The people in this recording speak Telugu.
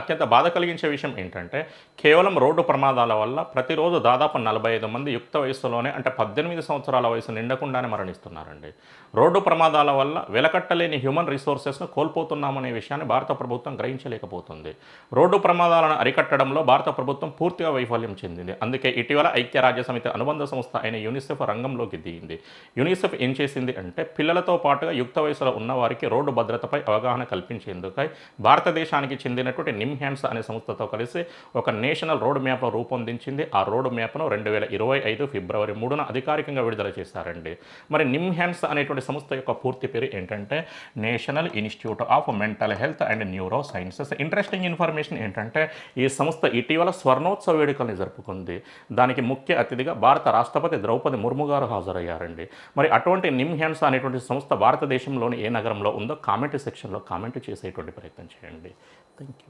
అత్యంత బాధ కలిగించే విషయం ఏంటంటే కేవలం రోడ్డు ప్రమాదాల వల్ల ప్రతిరోజు దాదాపు నలభై ఐదు మంది యుక్త వయసులోనే అంటే పద్దెనిమిది సంవత్సరాల వయసు నిండకుండానే మరణిస్తున్నారండి. రోడ్డు ప్రమాదాల వల్ల వెలకట్టలేని హ్యూమన్ రిసోర్సెస్ను కోల్పోతున్నామనే విషయాన్ని భారత ప్రభుత్వం గ్రహించలేకపోతుంది. రోడ్డు ప్రమాదాలను అరికట్టడంలో భారత ప్రభుత్వం పూర్తిగా వైఫల్యం చెందింది. అందుకే ఇటీవల ఐక్యరాజ్య సమితి అనుబంధ సంస్థ అయిన యూనిసెఫ్ రంగంలోకి దిగింది. యూనిసెఫ్ ఏం చేసింది అంటే పిల్లలతో పాటుగా యుక్త వయసులో ఉన్న వారికి రోడ్డు భద్రతపై అవగాహన కల్పించేందుకై భారతదేశానికి చెందినటువంటి నిమ్ అనే సంస్థతో కలిసి ఒక నేషనల్ రోడ్ మ్యాప్ రూపొందించింది. ఆ రోడ్ మ్యాప్ను రెండు వేల ఇరవై ఐదు ఫిబ్రవరి మూడున అధికారికంగా విడుదల చేశారండి. మరి నిమ్హ్యాన్స్ అనేటువంటి సంస్థ యొక్క పూర్తి పేరు ఏంటంటే national institute of mental health and neuro sciences interesting information ఏంటంటే ఈ సంస్థ ఇటీవల స్వర్ణోత్సవ వేడుకల్ని జరుపుకుంది. దానికి ముఖ్య అతిథిగా భారత రాష్ట్రపతి ద్రౌపది ముర్ము గారు హాజరయ్యారండి. మరి అటువంటి నిమ్హ్యాన్స్ అనేటువంటి సంస్థ భారతదేశంలోని ఏ నగరంలో ఉందో కామెంట్ సెక్షన్లో కామెంట్ చేసేటువంటి ప్రయత్నం చేయండి. Thank you